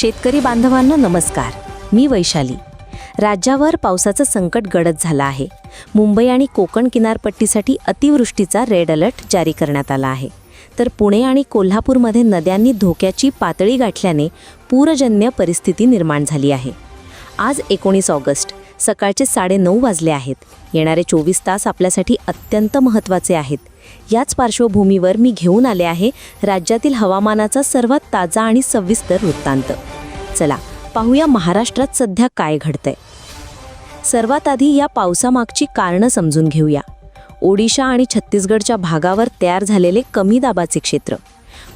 शेतकरी बांधवांना नमस्कार. मी वैशाली. राज्यावर पावसाचं संकट गडद झालं आहे. मुंबई आणि कोकण किनारपट्टीसाठी अतिवृष्टीचा रेड अलर्ट जारी करण्यात आला आहे. तर पुणे आणि कोल्हापूरमध्ये नद्यांनी धोक्याची पातळी गाठल्याने पूरजन्य परिस्थिती निर्माण झाली आहे. आज एकोणीस ऑगस्ट सकाळचे साडेनऊ वाजले आहेत. येणारे चोवीस तास आपल्यासाठी अत्यंत महत्त्वाचे आहेत. याच पार्श्वभूमीवर मी घेऊन आले आहे राज्यातील हवामानाचा सर्वात ताजा आणि सविस्तर वृत्तांत. चला पाहूया महाराष्ट्रात सध्या काय घडतंय. सर्वात आधी या पावसामागची कारणं समजून घेऊया. ओडिशा आणि छत्तीसगडच्या भागावर तयार झालेले कमी दाबाचे क्षेत्र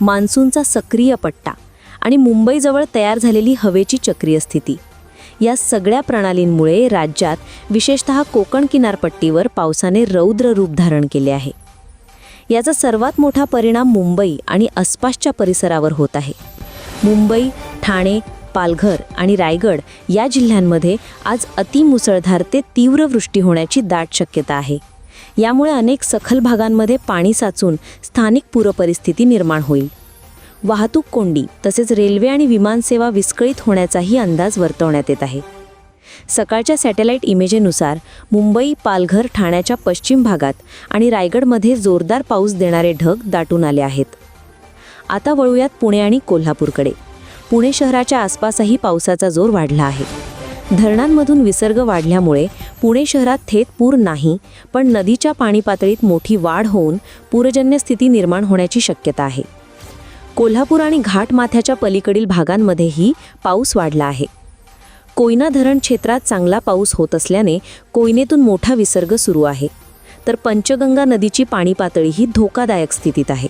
मान्सूनचा सक्रिय पट्टा आणि मुंबईजवळ तयार झालेली हवेची चक्रीय स्थिती. या सगळ्या प्रणालींमुळे राज्यात विशेषतः कोकण किनारपट्टीवर पावसाने रौद्र रूप धारण केले आहे. याचा सर्वात मोठा परिणाम मुंबई आणि आसपासच्या परिसरावर होत आहे. मुंबई ठाणे पालघर आणि रायगड या जिल्ह्यांमध्ये आज अतिमुसळधार ते तीव्र वृष्टी होण्याची दाट शक्यता आहे. यामुळे अनेक सखल भागांमध्ये पाणी साचून स्थानिक पूरपरिस्थिती निर्माण होईल. वाहतूक कोंडी तसेच रेल्वे आणि विमानसेवा विस्कळीत होण्याचाही अंदाज वर्तवण्यात येत आहे. सकाळच्या सॅटेलाईट इमेजेनुसार मुंबई पालघर ठाण्याच्या पश्चिम भागात आणि रायगडमध्ये जोरदार पाऊस देणारे ढग दाटून आले आहेत. आता वळूयात पुणे आणि कोल्हापूरकडे. पुणे शहराच्या आसपासही पावसाचा जोर वाढला आहे. धरणांमधून विसर्ग वाढल्यामुळे पुणे शहरात थेट पूर नाही पण नदीच्या पाणी पातळीत मोठी वाढ होऊन पूरजन्य स्थिती निर्माण होण्याची शक्यता आहे. कोल्हापूर आणि घाटमाथ्याच्या पलीकडील भागांमध्येही पाऊस वाढला आहे. कोयना धरण क्षेत्रात चांगला पाऊस होत असल्याने कोयनेतून मोठा विसर्ग सुरू आहे. तर पंचगंगा नदीची पाणी पातळीही धोकादायक स्थितीत आहे.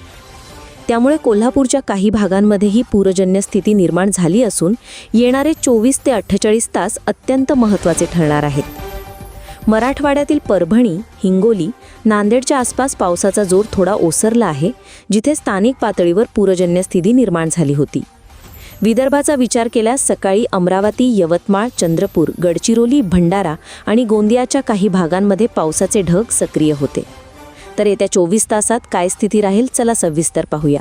त्यामुळे कोल्हापूरच्या काही भागांमध्येही पूरजन्य स्थिती निर्माण झाली असून येणारे चोवीस ते अठ्ठेचाळीस तास अत्यंत महत्त्वाचे ठरणार आहेत. मराठवाड्यातील परभणी हिंगोली नांदेडच्या आसपास पावसाचा जोर थोडा ओसरला आहे जिथे स्थानिक पातळीवर पूरजन्य स्थिती निर्माण झाली होती. विदर्भाचा विचार केल्यास सकाळी अमरावती यवतमाळ चंद्रपूर गडचिरोली भंडारा आणि गोंदियाच्या काही भागांमध्ये पावसाचे ढग सक्रिय होते. तर येत्या चोवीस तासात काय स्थिती राहील चला सविस्तर पाहूया.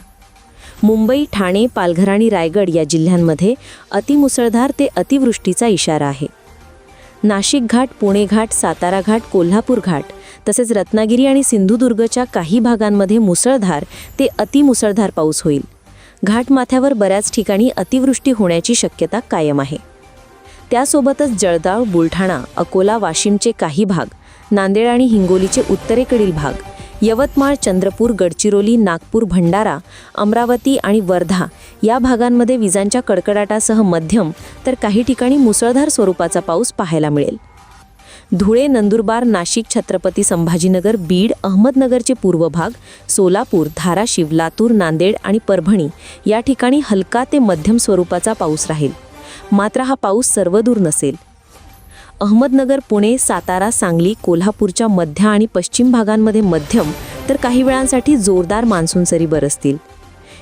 मुंबई ठाणे पालघर आणि रायगड या जिल्ह्यांमध्ये अतिमुसळधार ते अतिवृष्टीचा इशारा आहे. नाशिक घाट पुणे घाट सातारा घाट कोल्हापूर घाट तसेच रत्नागिरी आणि सिंधुदुर्गच्या काही भागांमध्ये मुसळधार ते अतिमुसळधार पाऊस होईल. घाटमाथ्यावर बऱ्याच ठिकाणी अतिवृष्टी होण्याची शक्यता कायम आहे. त्यासोबतच जळगाव बुलढाणा अकोला वाशिमचे काही भाग नांदेड आणि हिंगोलीचे उत्तरेकडील भाग यवतमाळ चंद्रपूर गडचिरोली नागपूर भंडारा अमरावती आणि वर्धा या भागांमध्ये विजांच्या कडकडाटासह मध्यम तर काही ठिकाणी मुसळधार स्वरूपाचा पाऊस पाहायला मिळेल. धुळे नंदुरबार नाशिक छत्रपती संभाजीनगर बीड अहमदनगरचे पूर्व भाग सोलापूर धाराशिव लातूर नांदेड आणि परभणी या ठिकाणी हलका ते मध्यम स्वरूपाचा पाऊस राहील. मात्र हा पाऊस सर्वदूर नसेल. अहमदनगर पुणे सातारा सांगली कोल्हापूरच्या मध्य आणि पश्चिम भागांमध्ये मध्यम तर काही वेळांसाठी जोरदार मान्सून सरी बरसतील.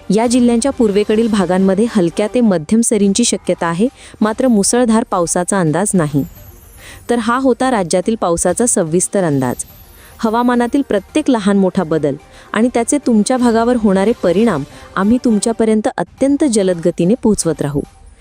या जिल्ह्यांच्या पूर्वेकडील भागांमध्ये हलक्या ते मध्यम सरींची शक्यता आहे मात्र मुसळधार पावसाचा अंदाज नाही. तर हा होता राज्यातील पावसाचा सविस्तर अंदाज. हवामानातील प्रत्येक लहान मोठा बदल आणि त्याचे तुमच्या भागावर होणारे परिणाम आम्ही तुमच्यापर्यंत अत्यंत जलद गतीने पोहोचवत राहू.